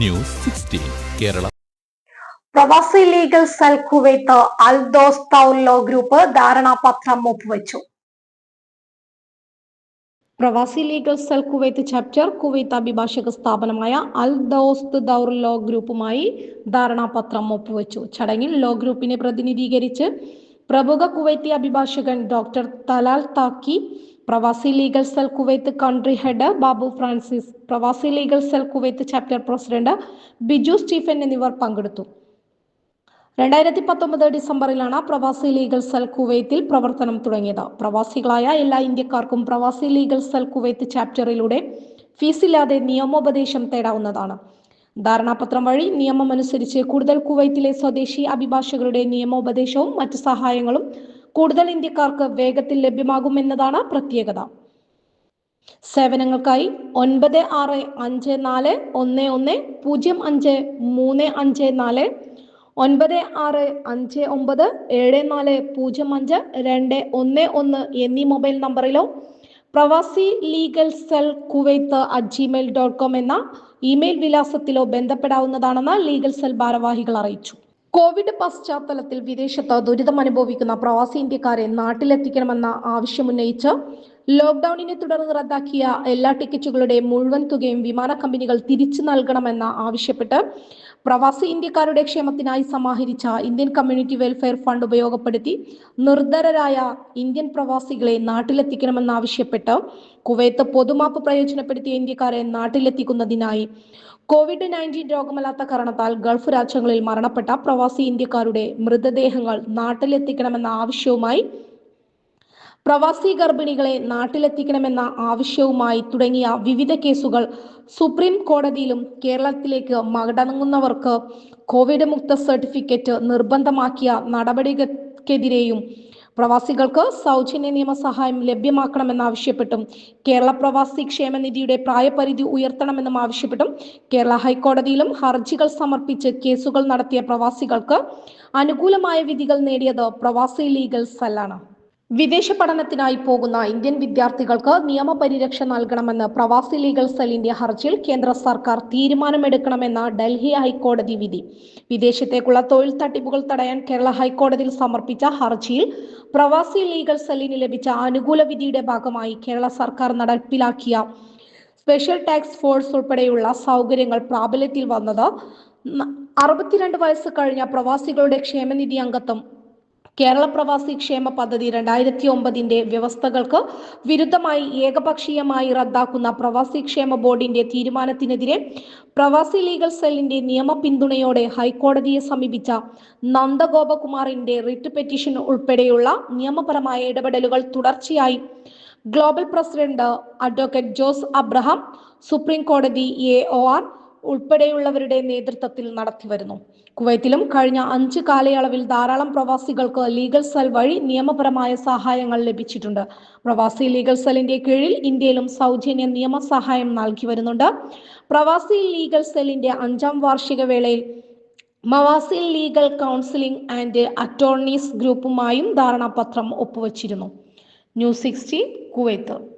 News sixteen Kerala. Pravasi legal cell Kuwait Eldhose തൗലോ group ധാരണാപത്രം ഒപ്പുവെച്ചു. Pravasi legal cell Kuwait chapter Kuwait അഭിഭാഷക സ്ഥാപനമായ അൽ ദോസ്ത് ദൗർ ലോ ഗ്രൂപ്പുമായി ധാരണാപത്രം ഒപ്പുവെച്ചു. ചടങ്ങിൽ ലോ ഗ്രൂപ്പിനെ പ്രതിനിധീകരിച്ച് പ്രമുഖ കുവൈത്തി അഭിഭാഷകൻ doctor Talal Taqi Pravasi legal cell Kuwait country head Babu Francis Pravasi legal cell Kuwait chapter president Biju Stephen എന്നിവർ പങ്കെടുത്തു. രണ്ടായിരത്തി പത്തൊമ്പത് ഡിസംബറിലാണ് പ്രവാസി ലീഗൽ സെൽ കുവൈത്തിൽ പ്രവർത്തനം തുടങ്ങിയത്. പ്രവാസികളായ എല്ലാ ഇന്ത്യക്കാർക്കും പ്രവാസി ലീഗൽ സെൽ കുവൈത്ത് ചാപ്റ്ററിലൂടെ ഫീസില്ലാതെ നിയമോപദേശം തേടാവുന്നതാണ്. ധാരണാപത്രം വഴി നിയമമനുസരിച്ച് കൂടുതൽ കുവൈത്തിലെ സ്വദേശി അഭിഭാഷകരുടെ നിയമോപദേശവും മറ്റ് സഹായങ്ങളും കൂടുതൽ ഇന്ത്യക്കാർക്ക് വേഗത്തിൽ ലഭ്യമാകുമെന്നതാണ് പ്രത്യേകത. സേവനങ്ങൾക്കായി ഒൻപത് ആറ് അഞ്ച് നാല് ഒന്ന് ഒന്ന് പൂജ്യം അഞ്ച് മൂന്ന് അഞ്ച് നാല് ഒൻപത് ആറ് അഞ്ച് ഒമ്പത് ഏഴ് നാല് പൂജ്യം അഞ്ച് രണ്ട് ഒന്ന് ഒന്ന് എന്നീ മൊബൈൽ നമ്പറിലോ പ്രവാസി legal cell Kuwait at Gmail dot com എന്ന ഇമെയിൽ വിലാസത്തിലോ ബന്ധപ്പെടാവുന്നതാണെന്ന് ലീഗൽ സെൽ ഭാരവാഹികൾ അറിയിച്ചു. കോവിഡ് പശ്ചാത്തലത്തിൽ വിദേശത്ത് ദുരിതമനുഭവിക്കുന്ന പ്രവാസി ഇന്ത്യക്കാരെ നാട്ടിലെത്തിക്കണമെന്ന ആവശ്യമുന്നയിച്ച് ലോക്ക്ഡൌണിനെ തുടർന്ന് റദ്ദാക്കിയ എല്ലാ ടിക്കറ്റുകളുടെ മുഴുവൻ തുകയും വിമാന കമ്പനികൾ തിരിച്ചു നൽകണമെന്ന് ആവശ്യപ്പെട്ട് പ്രവാസി ഇന്ത്യക്കാരുടെ ക്ഷേമത്തിനായി സമാഹരിച്ച ഇന്ത്യൻ കമ്മ്യൂണിറ്റി വെൽഫെയർ ഫണ്ട് ഉപയോഗപ്പെടുത്തി നിർധരരായ ഇന്ത്യൻ പ്രവാസികളെ നാട്ടിലെത്തിക്കണമെന്നാവശ്യപ്പെട്ട് കുവൈത്ത് പൊതുമാപ്പ് പ്രയോജനപ്പെടുത്തിയ ഇന്ത്യക്കാരെ നാട്ടിലെത്തിക്കുന്നതിനായി കോവിഡ് നയന്റീൻ രോഗമല്ലാത്ത കാരണത്താൽ ഗൾഫ് രാജ്യങ്ങളിൽ മരണപ്പെട്ട പ്രവാസി ഇന്ത്യക്കാരുടെ മൃതദേഹങ്ങൾ നാട്ടിലെത്തിക്കണമെന്ന ആവശ്യവുമായി പ്രവാസി ഗർഭിണികളെ നാട്ടിലെത്തിക്കണമെന്ന ആവശ്യവുമായി തുടങ്ങിയ വിവിധ കേസുകൾ സുപ്രീം കോടതിയിലും കേരളത്തിലേക്ക് മടങ്ങുന്നവർക്ക് കോവിഡ് മുക്ത സർട്ടിഫിക്കറ്റ് നിർബന്ധമാക്കിയ നടപടിക്കെതിരെയും പ്രവാസികൾക്ക് സൗജന്യ നിയമസഹായം ലഭ്യമാക്കണമെന്നാവശ്യപ്പെട്ടും കേരള പ്രവാസി ക്ഷേമനിധിയുടെ പ്രായപരിധി ഉയർത്തണമെന്നും ആവശ്യപ്പെട്ടും കേരള ഹൈക്കോടതിയിലും ഹർജികൾ സമർപ്പിച്ച് കേസുകൾ നടത്തിയ പ്രവാസികൾക്ക് അനുകൂലമായ വിധികൾ നേടിയത് പ്രവാസി ലീഗൽ സെല്ലാണ്. വിദേശ പഠനത്തിനായി പോകുന്ന ഇന്ത്യൻ വിദ്യാർത്ഥികൾക്ക് നിയമപരിരക്ഷ നൽകണമെന്ന് പ്രവാസി ലീഗൽ സെല്ലിന്റെ ഹർജിയിൽ കേന്ദ്ര സർക്കാർ തീരുമാനമെടുക്കണമെന്ന ഡൽഹി ഹൈക്കോടതി വിധി. വിദേശത്തേക്കുള്ള തൊഴിൽ തട്ടിപ്പുകൾ തടയാൻ കേരള ഹൈക്കോടതിയിൽ സമർപ്പിച്ച ഹർജിയിൽ പ്രവാസി ലീഗൽ സെല്ലിന് ലഭിച്ച അനുകൂല വിധിയുടെ ഭാഗമായി കേരള സർക്കാർ നടപ്പിലാക്കിയ സ്പെഷ്യൽ ടാക്സ് ഫോഴ്സ് ഉൾപ്പെടെയുള്ള സൗകര്യങ്ങൾ പ്രാബല്യത്തിൽ വന്നത് അറുപത്തിരണ്ട് വയസ്സ് കഴിഞ്ഞ പ്രവാസികളുടെ ക്ഷേമനിധി അംഗത്വം കേരള പ്രവാസി ക്ഷേമ പദ്ധതി രണ്ടായിരത്തി ഒമ്പതിന്റെ വ്യവസ്ഥകൾക്ക് വിരുദ്ധമായി ഏകപക്ഷീയമായി റദ്ദാക്കുന്ന പ്രവാസി ക്ഷേമ ബോർഡിന്റെ തീരുമാനത്തിനെതിരെ പ്രവാസി ലീഗൽ സെല്ലിന്റെ നിയമ പിന്തുണയോടെ ഹൈക്കോടതിയെ സമീപിച്ച നന്ദഗോപകുമാറിന്റെ റിട്ട് പെറ്റീഷൻ ഉൾപ്പെടെയുള്ള നിയമപരമായ ഇടപെടലുകൾ തുടർച്ചയായി. Global president advocate Jose Abraham supreme കോടതി എ ഒ ആർ ഉൾപ്പെടെയുള്ളവരുടെ നേതൃത്വത്തിൽ നടത്തിവരുന്നു. കുവൈത്തിലും കഴിഞ്ഞ അഞ്ച് കാലയളവിൽ ധാരാളം പ്രവാസികൾക്ക് ലീഗൽ സെൽ വഴി നിയമപരമായ സഹായങ്ങൾ ലഭിച്ചിട്ടുണ്ട്. പ്രവാസി ലീഗൽ സെല്ലിന്റെ കീഴിൽ ഇന്ത്യയിലും സൗജന്യ നിയമ സഹായം നൽകി വരുന്നുണ്ട്. പ്രവാസി ലീഗൽ സെല്ലിന്റെ അഞ്ചാം വാർഷിക വേളയിൽ മവാസിൽ ലീഗൽ കൗൺസിലിംഗ് ആൻഡ് അറ്റോർണീസ് ഗ്രൂപ്പുമായും ധാരണാപത്രം ഒപ്പുവച്ചിരുന്നു. News sixteen Kuwait.